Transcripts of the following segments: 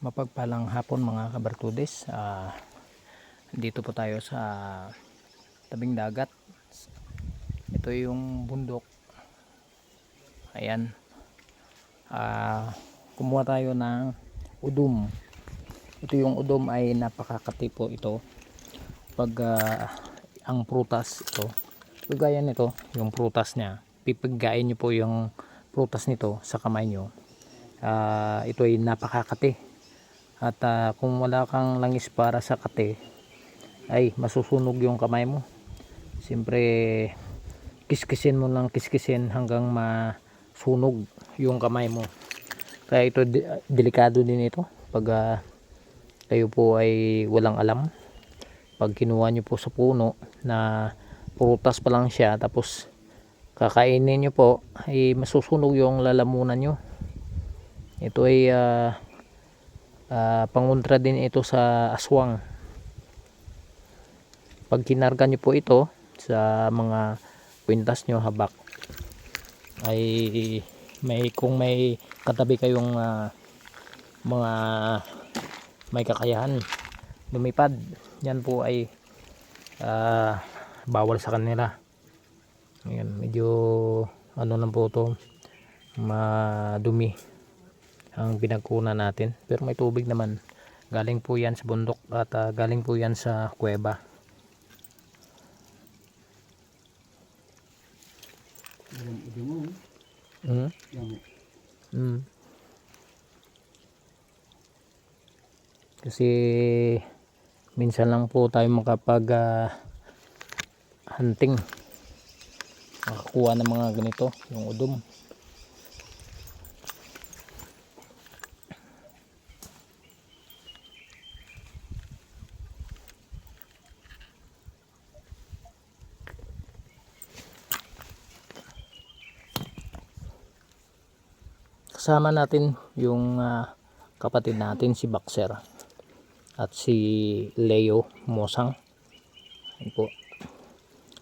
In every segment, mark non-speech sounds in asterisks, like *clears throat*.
Mapagpalang hapon mga kabartudes. Ah, dito po tayo sa tabing dagat. Ito yung bundok. Ayan. Ah, kumuha tayo ng udom. Ito yung udom ay napakakati po ito. Pag ah, ang prutas ito, kagaya nito, yung prutas niya, pipigkain niyo po yung prutas nito sa kamay niyo. Ah, ito ay napakakati. At ah, kung wala kang langis para sa kate, ay masusunog yung kamay mo. Siyempre, kiskisin mo lang kiskisin hanggang masunog yung kamay mo. Kaya ito, delikado din ito. Pag ah, kayo po ay walang alam. Pag kinuha nyo po sa puno na prutas pa lang siya, tapos kakainin nyo po, ay masusunog yung lalamunan nyo. Ito ay ah, Ah, pangontra din ito sa aswang. Pag kinarga nyo po ito sa mga kwintas nyo habak ay may kung may katabi kayong ah, mga may kakayahan lumipad yan po ay ah, bawal sa kanila Ayan, medyo ano lang po to madumi ang pinagkunan natin. Pero may tubig naman. Galing po yan sa bundok at ah, galing po yan sa kuweba. Mm? Mm. kasi minsan lang po tayo makapag ah, hunting. Makakuha ng mga ganito yung udom kasama natin yung ah, kapatid natin si Baxer at si Leo Mosang. Ayun po.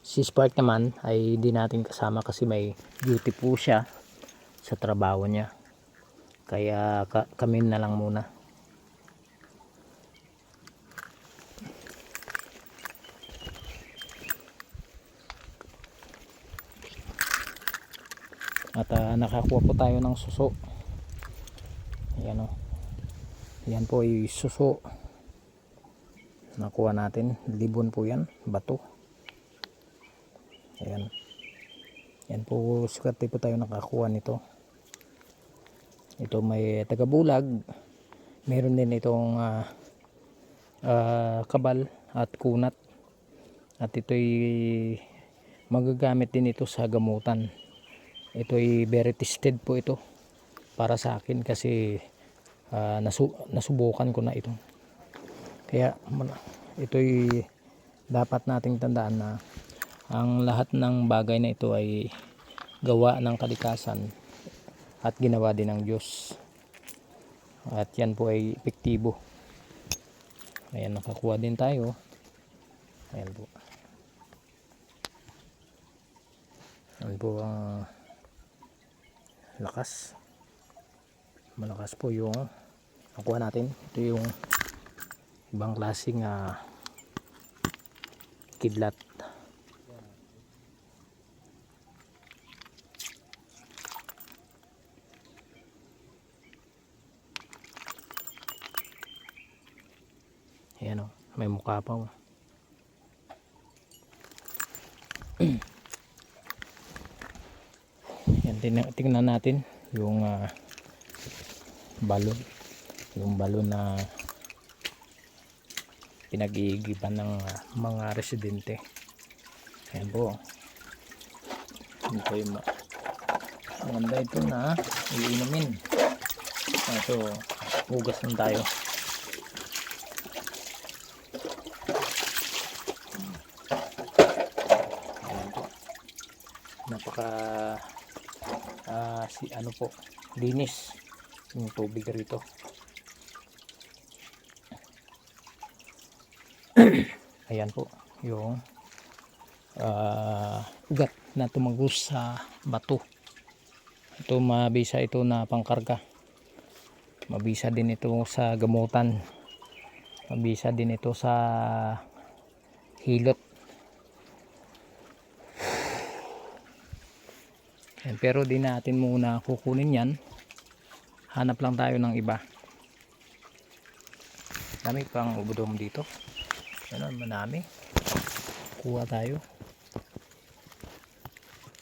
Si Spark naman ay di natin kasama kasi may duty po siya sa trabaho niya. Kaya ka- kami na lang muna. At ah, nakakuha po tayo ng suso ayan o yan po ay suso. Nakuha natin. Libon po yan. Bato. Ayan. Yan po sukati po tayo nakakuha nito. Ito may tagabulag. Meron din itong ah, ah, kabal at kunat. At ito'y magagamit din ito sa gamutan. Ito ay very tested po ito para sa akin kasi ah, nasu nasubukan ko na ito. Kaya ito'y dapat nating tandaan na ang lahat ng bagay na ito ay gawa ng kalikasan at ginawa din ng Diyos. At yan po ay epektibo. Ayan nakakuha din tayo. Ayan po. Ayan po ang lakas. Malakas po yung nakuha natin. Ito yung ibang klaseng ah, kidlat. Ayan o may mukha pa oh. *clears throat* yan tingnan, natin yung ah, balon yung balon na pinag-iigiban ng ah, mga residente. Ayan po. Ito yung ma- maganda ito na iinumin. Ito hugas lang tayo. Napaka ah, si ano po linis. Yung tubig rito *clears throat* ayan po yung ah, ugat na tumagos sa bato ito mabisa ito na pangkarga Mabisa din ito sa gamutan. Mabisa din ito sa hilot. Yan, pero di natin muna kukunin yan. Hanap lang tayo ng iba. Dami pang ubudom dito. Yan manami. Kuha tayo.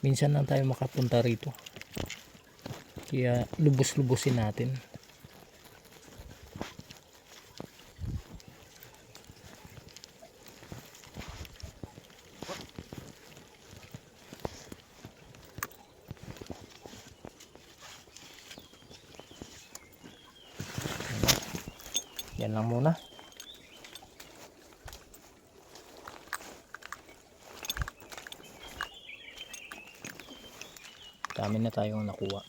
Minsan lang tayo makapunta rito. Kaya lubos-lubosin natin. Yan lang muna. Dami na tayong nakuha.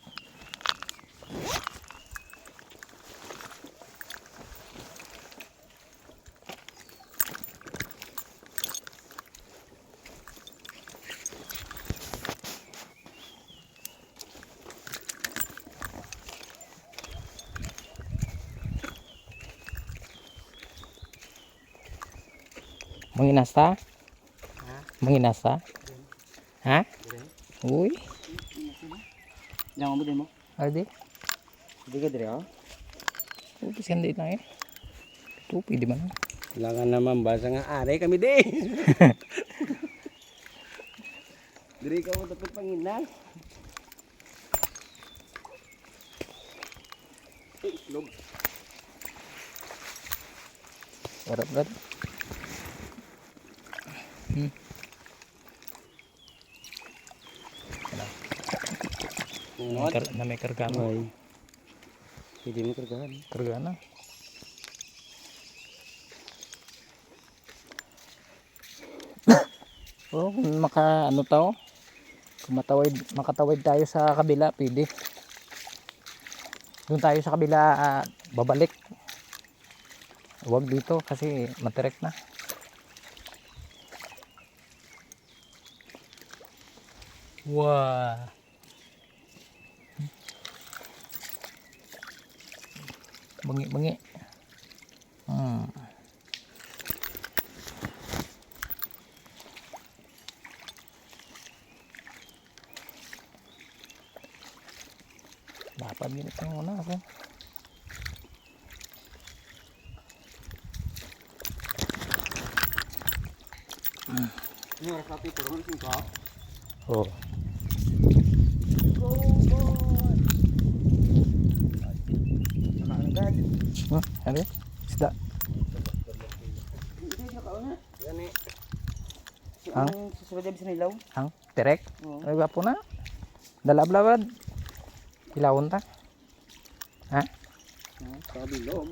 Manginasta? Manginasta? Ha? Uy, Yang mo din mo. adi. Ka dire oh. Uy, sandi lang eh. Ito, pwede ba na? Kailangan naman basa nga are kami di. *laughs* Dire ka mo dapat panginan. Eh, log. Harap ka. Hmm. May, kar- na may karga mo. Ay. Hindi mo kargahan. Karga na. *coughs* oh, kung maka ano tao, kung matawid, makatawid tayo sa kabila, pwede. Doon tayo sa kabila, ah, babalik. Huwag dito kasi matirek na. Wow. บางงี้บางงี้อืมดาบอันนี้ต้องหน้าครันี่ครับที่ผมต้องกินก่อนโอ้ ano? Isda. Ang susunod din sa nilaw. Ang terek. Ay, gwapo na. Dalablabad. Ilawon ta. Ha? Sa bilog.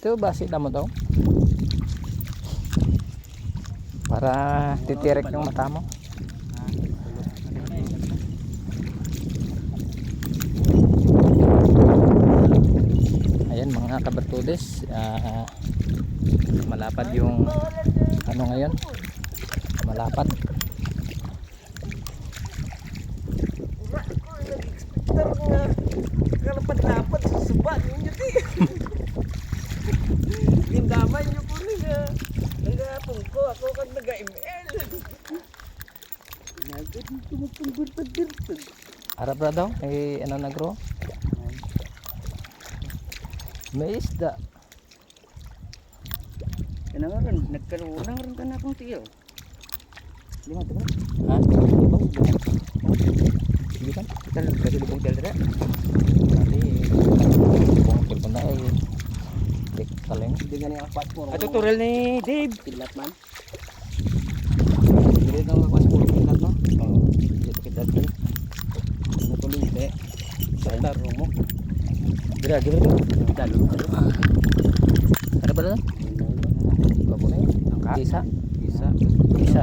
Ito, basi na mo daw. Para titirek yung mata mo. Ayan mga kabartudes. ah, malapad yung ano ngayon. Malapad. Kalapad-lapad sa suba ninyo ti. *laughs* Gindaman nyo po niya. Nagapon ko, ako kan naga-ML. Magpunggol pa dito. Harap na daw. May ano na grow. May isda. Kaya nga rin, nagkaroon na rin ka na akong tiyo. Lima ito ba? Ha? Lima? Sige kan? Kita lang kasi lubong dala Nanti kung pulpon na eh. Dik kaleng. Hindi nga niya mo. Ato tutorial ni Dave. Kidlat man. Ka magpas mo kidlat no? Oo. Kidlat ko. Ano to linte? Sa taro mo. Gira, gira gira. Dalo. Ada ba na? Bago na yun. Ang isa. Isa. Isa.